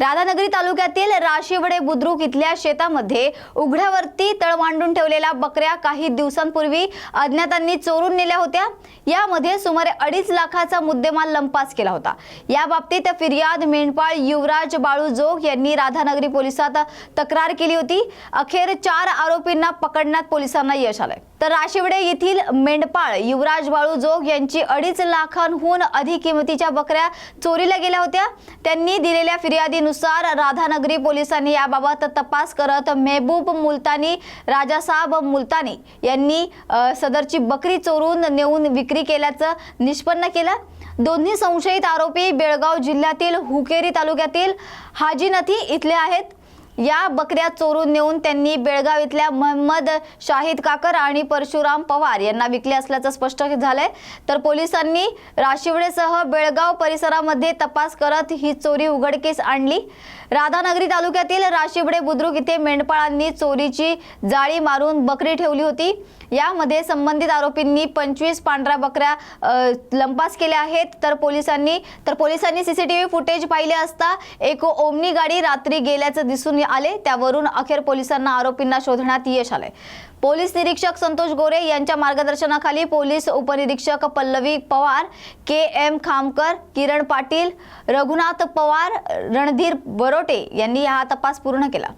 राधानगरी तालुक्यातील राशिवडे बुद्रुक इथल्या शेतामध्ये उघड्यावरती तळ मांडून ठेवलेल्या बकऱ्या काही दिवसांपूर्वी अज्ञातांनी चोरून नेल्या होत्या. यामध्ये सुमारे अडीच लाखाचा मुद्देमाल लंपास केला होता. या बाबतीत फिर्याद मेंढपाळ युवराज बाळू जोग यांनी राधानगरी पोलिसात तक्रार केली होती. अखेर चार आरोपींना पकडण्यात पोलिसांना यश आलंय. तर राशिवडे येथील मेंढपाळ युवराज बाळू जोग यांची अडीच लाखांहून अधिक किमतीच्या बकऱ्या चोरीला गेल्या होत्या. त्यांनी दिलेल्या फिर्यादीनुसार राधानगरी पोलिसांनी याबाबत तपास करत मेहबूब मुलतानी राजासाहेब मुलतानी यांनी सदरची बकरी चोरून नेऊन विक्री केल्याचं निष्पन्न केलं. दोन्ही संशयित आरोपी बेळगाव जिल्ह्यातील हुकेरी तालुक्यातील हाजीनथी इथले आहेत. या बकऱ्या चोरून नेऊन त्यांनी बेळगाव इथल्या महम्मद शाहिद काकर आणि परशुराम पवार यांना विकले असल्याचं स्पष्ट झालंय. तर पोलिसांनी राशिवडेसह बेळगाव परिसरामध्ये तपास करत ही चोरी उघडकीस आणली. राधानगरी तालुक्यातील राशिवडे बुद्रुक इथे मेंढपाळांनी चोरीची जाळी मारून बकरी ठेवली होती. यामध्ये संबंधित आरोपींनी पंचवीस पांढऱ्या बकऱ्या लंपास केल्या आहेत. तर पोलिसांनी तर पोलिसांनी सीसीटीव्ही फुटेज पाहिले असता एक ओमनी गाडी रात्री गेल्याचं दिसून आले त्यावरून अखेर पोलिसांना आरोपींना शोधण्यात यश आलंय. पोलीस निरीक्षक संतोष गोरे यांच्या मार्गदर्शनाखाली पोलीस उपनिरीक्षक पल्लवी पवार के एम खामकर किरण पाटील रघुनाथ पवार रणधीर बरोटे यांनी हा तपास पूर्ण केला.